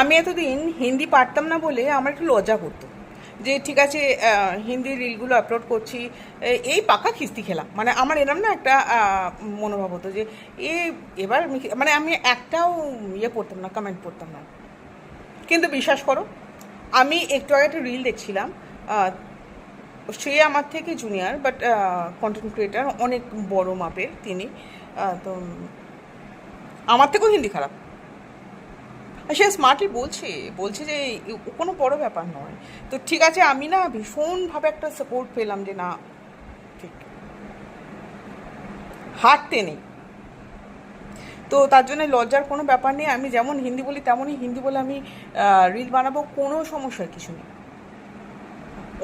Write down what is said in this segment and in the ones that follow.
আমি এতদিন হিন্দি পারতাম না বলে আমার একটু লজ্জা করতো যে, ঠিক আছে হিন্দি রিলগুলো আপলোড করছি এই পাকা খিস্তি খেলা। মানে আমার এরম না একটা মনোভাব হতো যে, এ, এবার মানে আমি একটাও ইয়ে পড়তাম না কমেন্ট পড়তাম না। কিন্তু বিশ্বাস করো, আমি একটু আগে একটা রিল দেখছিলাম সে আমার থেকে জুনিয়র বাট কন্টেন্ট ক্রিয়েটার অনেক বড় মাপের তিনি তো, আমার থেকেও হিন্দি খারাপ। সে স্মার্টলি বলছে বলছে যে কোনো বড় ব্যাপার নয়। তো ঠিক আছে, আমি না ভীষণভাবে একটা সাপোর্ট পেলাম যে না, ঠিক। হাঁটতে নেই। তো তার জন্য লজ্জার কোনো ব্যাপার নেই, আমি যেমন হিন্দি বলি তেমনই হিন্দি বলে আমি রিল বানাবো, কোনো সমস্যার কিছু নেই।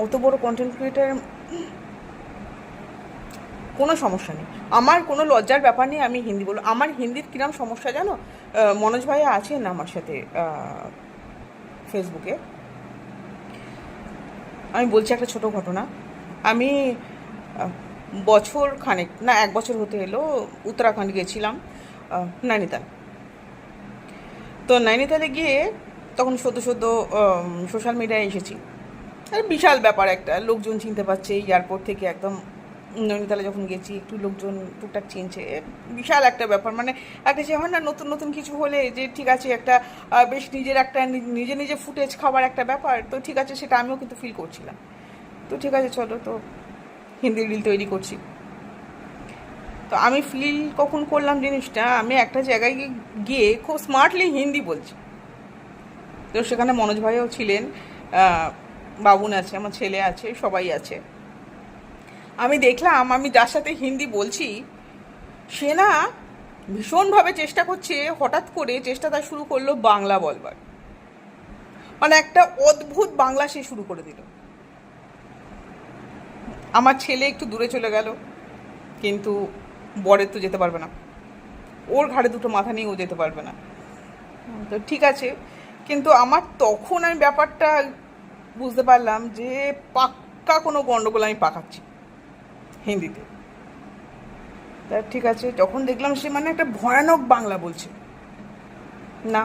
অত বড় কন্টেন্ট ক্রিয়েটার কোনো সমস্যা নেই। আমার কোনো লজ্জার ব্যাপার নেই আমি হিন্দি বলব। আমার হিন্দির কিরম সমস্যা জানো? মনোজ ভাইয়া আছেন আমার সাথে ফেসবুকে। আমি বলছি একটা ছোট ঘটনা। আমি বছর খানেক না এক বছর হতে এলো উত্তরাখণ্ড গেছিলাম আহ, নৈনিতাল। তো নৈনিতালে গিয়ে তখন সদ্য সদ্য সোশ্যাল মিডিয়ায় এসেছি। বিশাল ব্যাপার একটা লোকজন চিনতে পারছে এয়ারপোর্ট থেকে একদম নৈনিতালে যখন গেছি, একটু লোকজন টুকটাক চিনছে। বিশাল একটা ব্যাপার। মানে একটা যে হয় না, নতুন নতুন কিছু হলে যে ঠিক আছে, একটা বেশ নিজের একটা নিজে নিজে ফুটেজ খাবার একটা ব্যাপার, তো ঠিক আছে, সেটা আমিও কিন্তু ফিল করছিলাম। তো ঠিক আছে, চলো, তো হিন্দি রিল তৈরি করছি। তো আমি ফিল কখন করলাম জিনিসটা, আমি একটা জায়গায় গিয়ে- গিয়ে খুব স্মার্টলি হিন্দি বলছি। তো সেখানে মনোজ ভাইও ছিলেন বাবুন আছে, আমার ছেলে আছে, সবাই আছে। আমি দেখলাম, আমি যার সাথে হিন্দি বলছি, সে না ভীষণভাবে চেষ্টা করছে, হঠাৎ করে চেষ্টা তার শুরু করল বাংলা বলবার। মানে একটা অদ্ভুত বাংলা সে শুরু করে দিল। আমার ছেলে একটু দূরে চলে গেল, কিন্তু বরের তো যেতে পারবে না। ওর ঘাড়ে দুটো মাথা নিয়ে ও যেতে পারবে না। তো ঠিক আছে, কিন্তু আমার তখন আমি ব্যাপারটা বুঝতে পারলাম যে পাক্কা কোনো গণ্ডগোল আমি পাকাচ্ছি। হিন্দিতে। তা ঠিক আছে, যখন দেখলাম সে মানে একটা ভয়ানক বাংলা বলছে। না,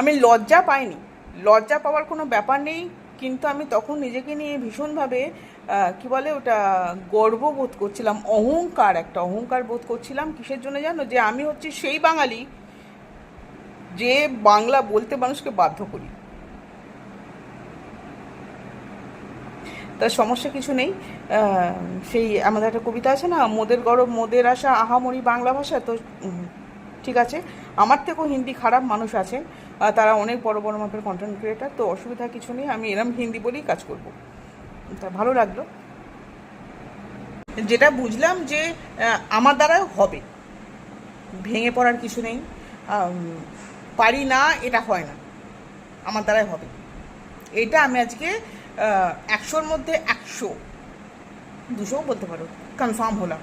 আমি লজ্জা পাইনি। লজ্জা পাওয়ার কোনো ব্যাপার নেই, কিন্তু আমি তখন নিজেকে নিয়ে ভীষণভাবে কি বলে ওটা গর্ব বোধ করছিলাম, অহংকার, একটা অহংকার বোধ করছিলাম। কিসের জন্য জানো? যে আমি হচ্ছে সেই বাঙালি, যে বাংলা বলতে মানুষকে বাধ্য করি। তার সমস্যা কিছু নেই। সেই আমাদের একটা কবিতা আছে না, মোদের গরব, মোদের আশা, আহামরি বাংলা ভাষা। তো ঠিক আছে। আমার থেকেও হিন্দি খারাপ মানুষ আছেন। তারা অনেক বড় বড় মাপের কন্টেন্ট ক্রিয়েটার তো অসুবিধা কিছু নেই। আমি এরম হিন্দি বলেই কাজ করব। তা ভালো লাগল। যেটা বুঝলাম যে আমার দ্বারা হবে। ভেঙে পড়ার কিছু নেই। পারি না, এটা হয় না। আমার দ্বারাই হবে। এটা আমি আজকে একশোর মধ্যে একশো। দুশোও বলতে পারো। কনফার্ম হলাম।